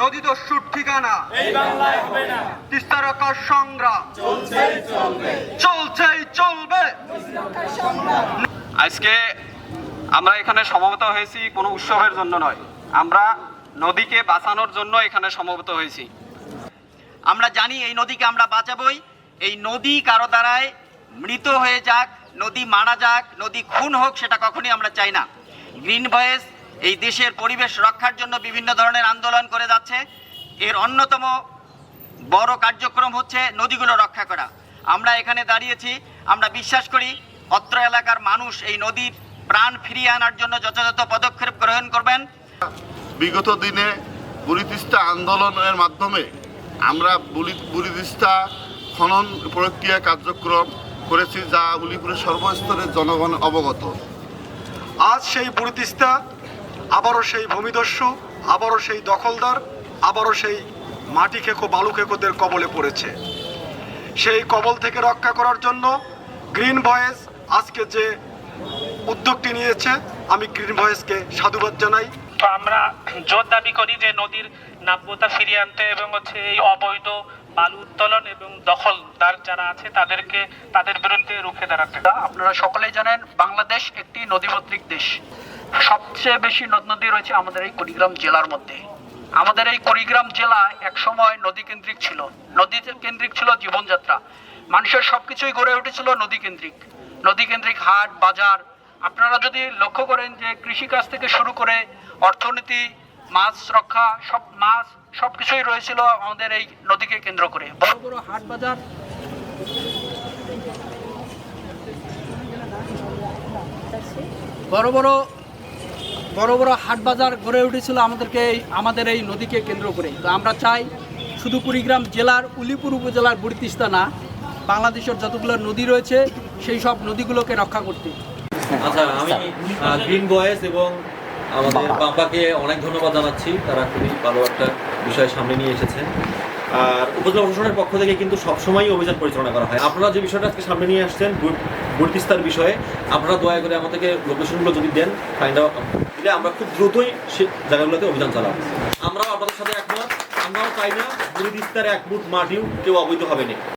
নদী দস্যুর ঠিকানা। এই বাংলায় হবে না। তিস্তারকার সংগ্রাম। চলছেই চলবে। আজকে আমরা এখানে সমবেত হয়েছি কোনো উৎসবের জন্য নয়। আমরা নদীকে বাঁচানোর জন্য এখানে সমবেত হয়েছি। আমরা জানি এই নদীকে আমরা বাঁচাবই। এই নদী কারও দ্বারায় মৃত হয়ে যাক নদী মারা যাক নদী খুন হোক সেটা কখনই আমরা চাই না। গ্রিন ভয়েস এই দেশের পরিবেশ রক্ষার জন্য বিভিন্ন ধরনের আন্দোলন করে যাচ্ছে। এর অন্যতম বড় কার্যক্রম হচ্ছে নদীগুলো রক্ষা করা। আমরা এখানে দাঁড়িয়েছি, আমরা বিশ্বাস করি অত্র এলাকার মানুষ এই নদীর প্রাণ ফিরিয়ে আনার জন্য যথাযথ পদক্ষেপ গ্রহণ করবেন। বিগত দিনে বুড়িতিস্তা আন্দোলনের মাধ্যমে আমরা বুড়ি- বুড়িতিস্তা খনন প্রক্রিয়া কার্যক্রম করেছি যা উলিপুরের সর্বস্তরের জনগণ অবগত। আজ সেই বুড়িতিস্তা আবারও সেই ভূমিদস্যু আবারও সেই দখলদার আবারও সেই মাটি খেকো বালু খেকোদের কবলে পড়েছে। সেই কবল থেকে রক্ষা করার জন্য গ্রিন ভয়েস আজকে যে উদ্যোগটি নিয়েছে আমি গ্রিন ভয়েসকে সাধুবাদ জানাই। তো আমরা জোর দাবি করি যে নদীর নাব্যতা ফিরিয়ে আনতে এবং হচ্ছে এই অবৈধ বালু উত্তোলন এবং দখলদার যারা আছে তাদেরকে তাদের বিরুদ্ধে রুখে দাঁড়াতে। আপনারা সকলেই জানেন বাংলাদেশ একটি নদীমাতৃক দেশ। সবচেয়ে বেশি নদ নদী রয়েছে আমাদের এই কুড়িগ্রাম জেলার মধ্যে। আমাদের এই কুড়িগ্রাম জেলা একসময় নদী কেন্দ্রিক ছিল। নদী কেন্দ্রিক ছিল জীবনযাত্রা। মানুষের সবকিছুই গড়ে উঠেছিল নদী কেন্দ্রিক নদী কেন্দ্রিক হাট, বাজার। আপনারা যদি লক্ষ্য করেন যে কৃষিকাজ থেকে শুরু করে অর্থনীতি, মাছ রক্ষা, সব মাছ সব কিছুই রয়েছিল আমাদের এই নদীকে কেন্দ্র করে। বড় বড় হাট, বাজার। বড় বড় বড় বড় হাট বাজার গড়ে উঠেছিল আমাদেরকে আমাদের এই নদীকে কেন্দ্র করে। তো আমরা চাই শুধু কুড়িগ্রাম জেলার উলিপুর উপজেলার বুড়িতিস্তা না বাংলাদেশের যতগুলো নদী রয়েছে সেই সব নদীগুলোকে রক্ষা করতে। আচ্ছা আমি গ্রিন ভয়েস এবং আমাদের বাম্পাকে অনেক ধন্যবাদ জানাচ্ছি। তারা খুবই ভালো একটা বিষয় সামনে নিয়ে এসেছেন। আর উপজেলা প্রশাসনের পক্ষ থেকে কিন্তু সবসময়ই অভিযান পরিচালনা করা হয়। আপনারা যে বিষয়টা আজকে সামনে নিয়ে আসছেন বুড়তিস্তার বিষয়ে আপনারা দয়া করে আমাদেরকে লোকেশনগুলো যদি দেন ফাইন্ড আউট দিলে আমরা খুব দ্রুতই সে জায়গাগুলোতে অভিযান চালাবো। আমরাও আপনাদের সাথে একমত। আমরাও চাই না দুই বিস্তারে এক মুঠ মাটিও কেউ অবৈধ হবে না